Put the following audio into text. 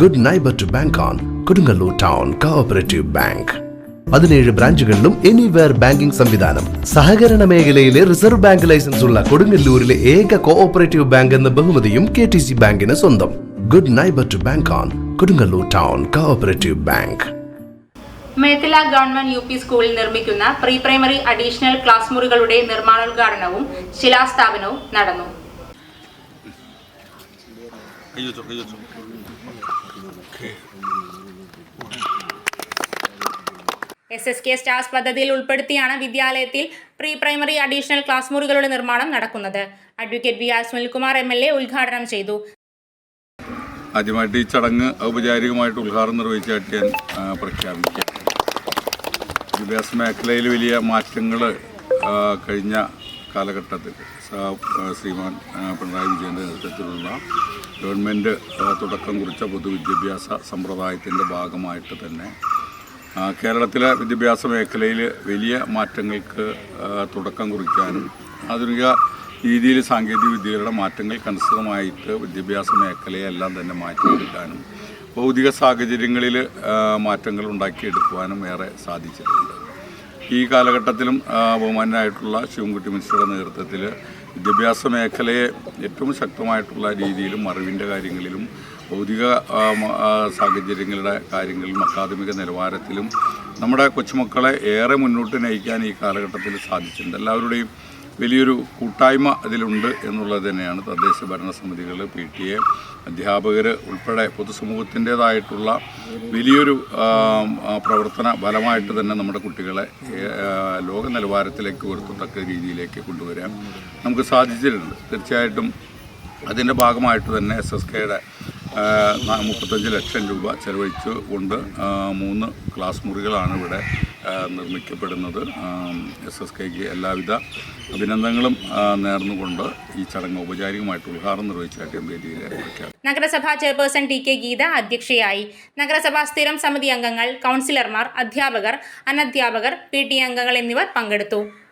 Good neighbour to bank on Kodungallur town cooperative bank പതിനേഴ് ബ്രാഞ്ചുകളിലും anywhere banking സംവിധാനം. സഹകരണ മേഖലയിലെ റിസർവ് ബാങ്ക് ലൈസൻസ് ഉള്ള കൊടുങ്ങല്ലൂരിലെ ഏക കോഓപ്പറേറ്റീവ് ബാങ്ക് എന്ന ബഹുമതിയും കെ ടി സി ബാങ്കിന് സ്വന്തം. Good neighbour to bank on Kodungallur town cooperative bank Methala government U P സ്കൂളിൽ നിർമ്മിക്കുന്ന പ്രീ പ്രൈമറി അഡീഷണൽ ക്ലാസ് മുറികളുടെ നിർമ്മാണോദ്ഘാടനവും ശിലാസ്ഥാപനവും നടന്നു. കൈ വെച്ചോ കൈ എസ് എസ് കെ സ്റ്റാർസ് പദ്ധതിയിൽ ഉൾപ്പെടുത്തിയാണ് വിദ്യാലയത്തിൽ പ്രീ പ്രൈമറി അഡീഷണൽ ക്ലാസ് മുറികളുടെ നിർമ്മാണം നടക്കുന്നത്. Advocate V R Sunilkumar M L A ഉദ്ഘാടനം ചെയ്തു. ആദ്യമായിട്ട് ഈ ചടങ്ങ് ഔപചാരികമായിട്ട് ഉദ്ഘാടനം നിർവഹിച്ചായിട്ട് ഞാൻ പ്രഖ്യാപിക്കാം വിദ്യാഭ്യാസ മേഖലയിൽ വലിയ മാറ്റങ്ങൾ കഴിഞ്ഞ കാലഘട്ടത്തിൽ ശ്രീമാൻ പിണറായി വിജയന്റെ നേതൃത്വത്തിലുള്ള ഗവൺമെന്റ് തുടക്കം കുറിച്ച പൊതുവിദ്യാഭ്യാസ സമ്പ്രദായത്തിന്റെ ഭാഗമായിട്ട് തന്നെ കേരളത്തിലെ വിദ്യാഭ്യാസ മേഖലയിൽ വലിയ മാറ്റങ്ങൾക്ക് തുടക്കം കുറിക്കാനും ആധുനിക രീതിയിൽ സാങ്കേതിക വിദ്യകളുടെ മാറ്റങ്ങൾക്കനുസൃതമായിട്ട് വിദ്യാഭ്യാസ മേഖലയെല്ലാം തന്നെ മാറ്റിയെടുക്കാനും ഭൗതിക സാഹചര്യങ്ങളിൽ മാറ്റങ്ങൾ ഉണ്ടാക്കിയെടുക്കുവാനും ഏറെ സാധിച്ചിട്ടുണ്ട്. ഈ കാലഘട്ടത്തിലും ബഹുമാനായിട്ടുള്ള ശിവൻകുട്ടി മിനിസ്റ്ററുടെ നേതൃത്വത്തിൽ വിദ്യാഭ്യാസ മേഖലയെ ഏറ്റവും ശക്തമായിട്ടുള്ള രീതിയിലും അറിവിന്റെ കാര്യങ്ങളിലും ഭൗതിക സാഹചര്യങ്ങളുടെ കാര്യങ്ങളിലും അക്കാദമിക നിലവാരത്തിലും നമ്മുടെ കൊച്ചുമക്കളെ ഏറെ മുന്നോട്ട് നയിക്കാൻ ഈ കാലഘട്ടത്തിൽ സാധിച്ചിട്ടുണ്ട്. എല്ലാവരുടെയും വലിയൊരു കൂട്ടായ്മ ഇതിലുണ്ട് എന്നുള്ളത് തന്നെയാണ് തദ്ദേശ ഭരണ സമിതികൾ പി ടി എ അധ്യാപകർ ഉൾപ്പെടെ പൊതുസമൂഹത്തിന്റേതായിട്ടുള്ള വലിയൊരു പ്രവർത്തന ഫലമായിട്ട് തന്നെ നമ്മുടെ കുട്ടികളെ ലോക നിലവാരത്തിലേക്ക് ഉയർത്തത്തക്ക രീതിയിലേക്ക് കൊണ്ടുവരാൻ നമുക്ക് സാധിച്ചിട്ടുണ്ട്. തീർച്ചയായിട്ടും അതിന്റെ ഭാഗമായിട്ട് തന്നെ എസ് എസ് കെയുടെ മുപ്പത്തഞ്ച് ലക്ഷം രൂപ ചെലവഴിച്ചു കൊണ്ട് മൂന്ന് ക്ലാസ് മുറികളാണ് ഇവിടെ നിർമ്മിക്കപ്പെടുന്നത്. എസ് എസ് കെക്ക് എല്ലാവിധ അഭിനന്ദനങ്ങളും നേർന്നുകൊണ്ട് ഈ ചടങ്ങ് ഔപചാരികമായിട്ട് ഉദ്ഘാടനം നിർവഹിച്ചായിട്ട് എം. പി നഗരസഭാ ചെയർപേഴ്സൺ ടി. കെ. ഗീത അധ്യക്ഷയായി. നഗരസഭാ സ്ഥിരം സമിതി അംഗങ്ങൾ കൗൺസിലർമാർ അധ്യാപകർ അനധ്യാപകർ പി. ടി. അംഗങ്ങൾ എന്നിവർ പങ്കെടുത്തു.